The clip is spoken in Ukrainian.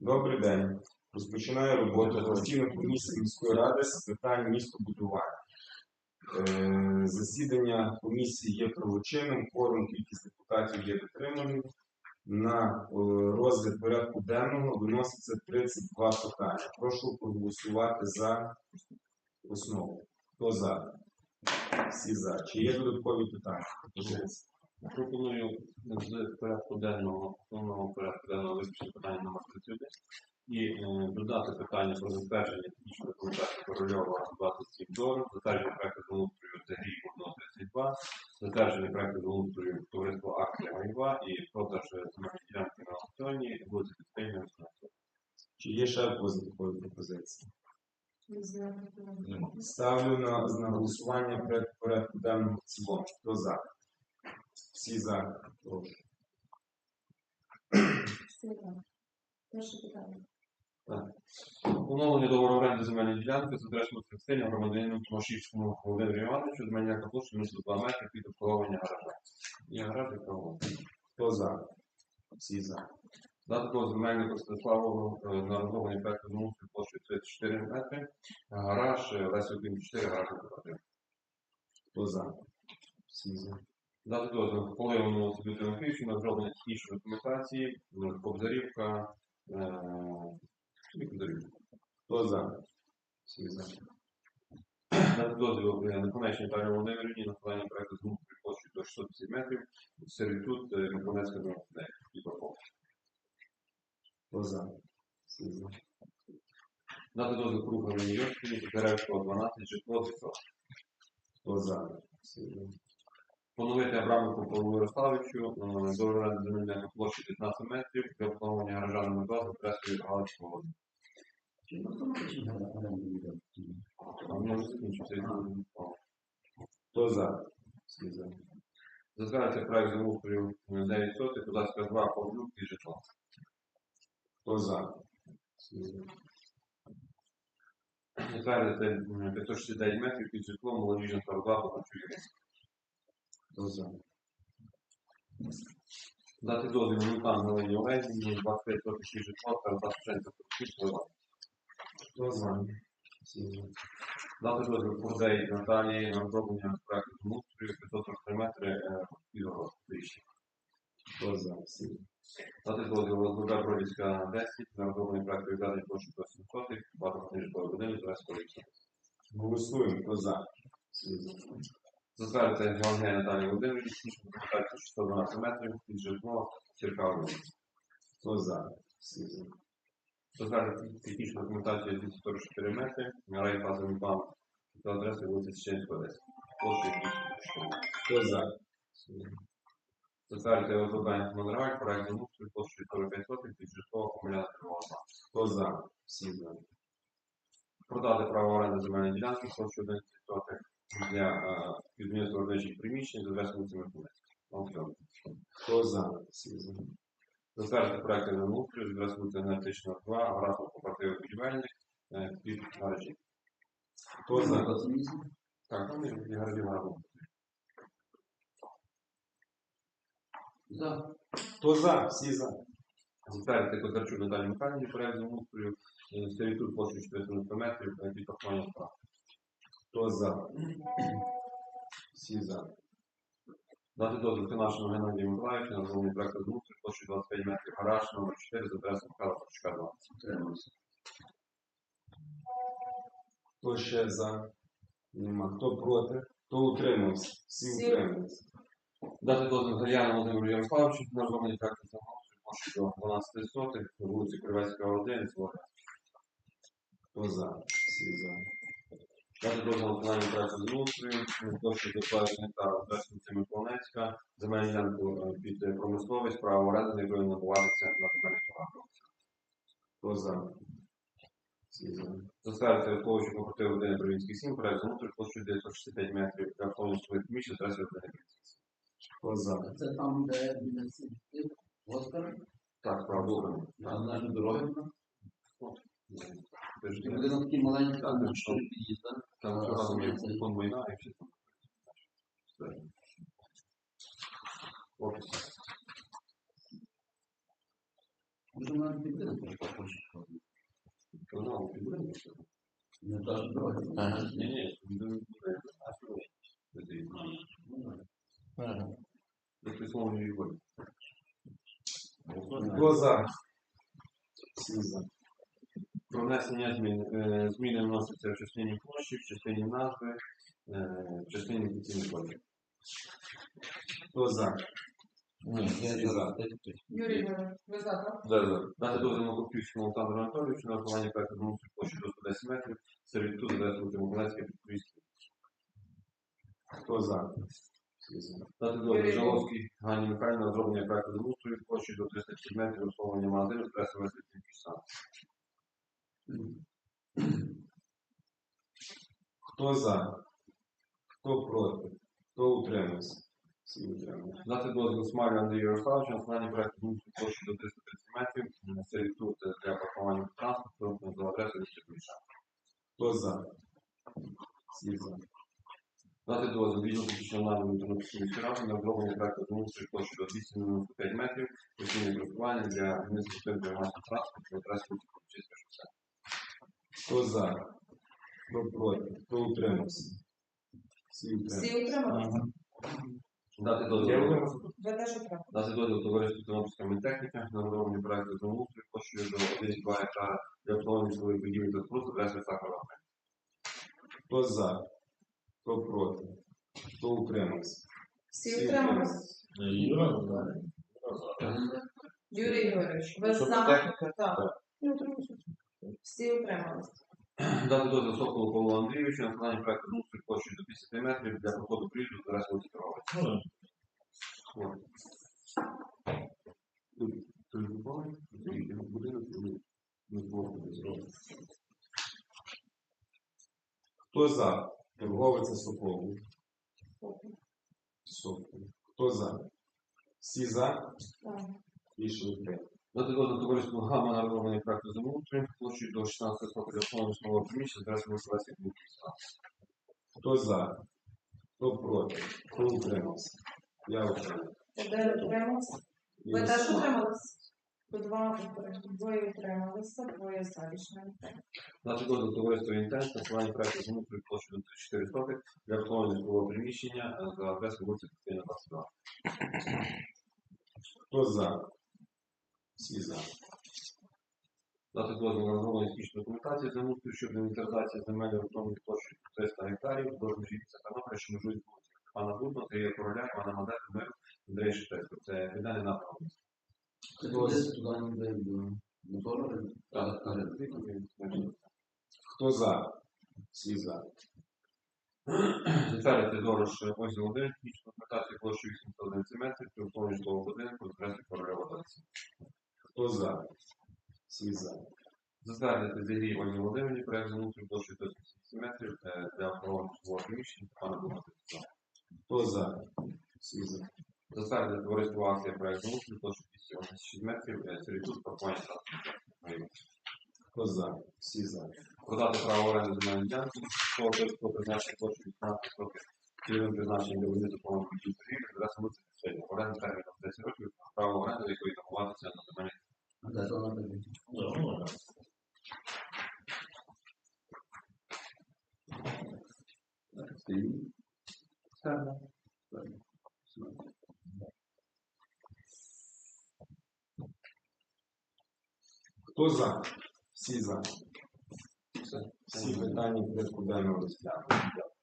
Добрий день. Розпочинаю роботу постійної комісії міської ради з питань містобудування. Е, Засідання комісії є правочинним, форум кількість депутатів є дотриманим. На е, розгляд порядку денного виноситься 32 питання. Прошу проголосувати за основу. Хто за? Всі за. Чи є додаткові питання? Пропоную з порядку денного, основного порядку денного виписати питання номер 31 і е, додати питання про затвердження технічної документації Корольова 27 доларів, затвердження проекту землеустрою ТГІ 132, затвердження проекту землеустрою товариства Акція Ганьба і продаж земельної ділянки на аукціоні вулиці Підстильної 18. Чи є ще позитивні пропозиції? Ставлю на, на голосування проект порядку денного в цілому. Хто за? Всі за. Прошу. Перше питання. Поновлення договору оренди земельної ділянки з адресою Христиня громадянину Тимошівському Володимиру Івановичу, земельна площа місто 2 метри під обслуговування гаража. І гараж і право. Хто за? Всі за. Дати до земельнику Станиславу е, на розроблений проект землеустрою площею 34 метри, гараж е, Лесі 1-4, гараж квартир. Хто за? Всі за. Дати дозвіл Поливану собі Тимофійовичу на розроблення технічної документації, м, Кобзарівка, е, Кобзарівка. Хто за? Всі за. Дозвіл е, Наконечній Наталії Володимирівні на складання проекту землеустрою площею до 650 метрів, сервітут е, 99, і Парков. Хто за? Всі за. Дати дозвіл Круга Деревського 12, житло 200. Хто за? Всі за. Поновити Абрамику Павлу Ярославовичу е, до оренди земельної площі 15 метрів для обслуговування гаража номер 2 з адресою. А може і. О. Хто за? Всі за. Проект землеустрою 9 сотих, будь ласка, 2 Павлюк і житло. Хто за? Всі за. Затвердити 569 метрів під житлом молодіжна 42 по Харчуєві. Хто за? Дати дозвіл Лукан Галині Олегівні, 25 років житло та Батушенка Петрівського. Хто за? Дати дозвіл Курдей Наталії на розроблення проекту землеустрою 543 метри е, город. Вищі. Хто за? Дати дозвіл ЛСББ Бродівська 10 на розроблення проекту віддати площу до 700, багато житлових будинок, зараз поліція. Голосуємо. Хто за? Затвердити Георгія Наталії Володимирівні, документацію 612 метрів, під житло, Черкави. Хто за? Всі за. Затвердити технічну документацію 244 метри, райфазовий план за адресою вулиці Січенського 10. Площа 204. Хто за? Затвердити ОЗБ Монреаль, проект землеустрою площею 45 сотих, під житло Омеляна Кривого. Хто за? Всі за. Продати право оренди земельної ділянки площею 11 сотих для е, підмінства виробничих приміщень з адресою Миколаївська. Хто за? Всі за. Затвердити проекти землеустрою з адресою Енергетична 2, гараж кооперативу будівельник е, під гаражі. Хто за? Так, там і гаражі гаражі. За. Хто за? Всі за. Затвердити Козарчук Наталію Михайлівні проект землеустрою е, сервітут площею 490 метрів е, під паркування прав. Хто за? Всі за. Дати дозвіл нашому Геннадію Миколаївичу на розроблений проект землеустрою площею 25 метрів гараж номер 4 з адресою Михайла Павчука 20. Хто ще за? Нема. Хто проти? Хто утримався? Всі Всі. утрималися. Дати дозвіл Гальяну Володимиру Ярославовичу на розроблений проект землеустрою площею до 12 сотих вулиці Кривецька 1, село Хто за? Всі за. Дати дозвіл на виконання проекту землеустрою площею до 20 гектарів адресу вулиці Миколаївська, земельну ділянку е, під е, промисловість, право оренди, якою набуватися на земельних торгах. Хто за? Всі за. Затвердити виховуючи 1 Бровінський 7, проект землеустрою площею 965 метрів для повністю приміщення адреси 1 Хто за? Це там, де біля Оскар, Так, правда. а наші дороги. Ти ж І не- будинок такий маленький, там так, чотири під'їзди. Там разом є фонд майна і всі там. Все. Офіс. Може, вона не буде трошки хоче. Знову підбудемо. Не та ж дороги. Ні, ні, підбудемо. А що ви? Це письмо не відводить. Хто за? Всі за. Про внесення змін. Е, Зміни вносяться в частині площі, в частині назви, е, в частині офіційних кодів. Хто за? Ні, Всі за. Юрій Георгійович, ви за, так? Дати дозвіл на Копівському Олександру Анатолійовичу на виконання проекту демонстрації площі до 110 метрів, сервітут адресу Миколаївське підприємство. Хто за? Дати дозвіл Жаловській Ганні Михайлівні на розроблення проекту демонстрації площі до 300 метрів обслуговування магазину з адресою Веселівський сам. Хто за? Хто проти? Хто утримався? Всі утрималися. Дати дозвіл Смалю Андрію Ярославовичу на проекту демонстрації площі до 330 метрів, е, сервітут для паркування транспорту за адресою Веселівський Хто за? Всі за. Дати дозвіл відділу професіональної інтернаційної ради на розроблення проекту демонстрації площі до 295 метрів, постійне користування для адміністративного громадського транспорту за адресою Чиська шосе. Хто за? Хто проти? Хто утримався? Всі утрималися. Всі утрималися? Дати Я дозвіл, утримався. Ви теж утрималися? дати дозвіл товариству Тернопільська медтехніка на розроблення проекту землеустрою площею до 1,2 гектара для обслуговування своїх будівель та споруд за адресою Сахарова. Хто за? Хто проти? Хто утримався? Всі утрималися? Юрій Георгійович, ви за? техніка? Так. Всі утрималися? Дати дозвіл Соколу Павлу Андрійовичу на виконання проекту землеустрою площею до 50 метрів для проходу приїзду за адресою Торговець. Той любові, будинок, не збоку не зробить. Хто за? Торговиця Соколу. Сокол. Хто за? Всі за? Так. Рішення прийнято. Дати дозвіл товариству Гамма на розроблення проекту землеустрою площею до 16 соток для основного основного приміщення з адресою Васильівський клуб. Хто за? Хто проти? Хто утримався? Я утримався. Один утримався? Ви теж утрималися? По два. Двоє утрималися, двоє за рішення. Дати дозвіл товариству Інтенс на виконання проекту землеустрою площею до 34 соток для обслуговування житлового приміщення за адресою вулиці Костянтина 22. Хто за? Всі за. Дати дозвіл на розроблення технічної документації землеустрою щодо інвентаризації земель орієнтовної площі 300 гектарів до межівця Тернополя, що межують вулиці Степана Будно, Сергія Короля, Івана Мадета, Миру, Андрія Шептецького. Це південний напрямок. Хто за? Всі за. Затвердити дорож розділ 1, технічну документацію площею 811 метрів, при житлового будинку з Корольова 20. Хто за? Всі за. Затвердити зігрій Ольги Володимирівні проект землеустрою площею 187 метрів е, для обслуговування житлового приміщення Степана Будно. Хто за? Всі за. Затвердити товариство акція проект землеустрою площею 286 метрів, е, сервітут паркування транспорту. Хто за? Всі за. Продати право оренди земельної ділянки, того типу призначення площі 15 років, цільовим призначенням для будівництва повного будівлі адреса вулиці. Оренда терміном 10 років, право оренди, якої торгуватися на земельні Хто за? Всі за. Всі питання порядку денного розглянути.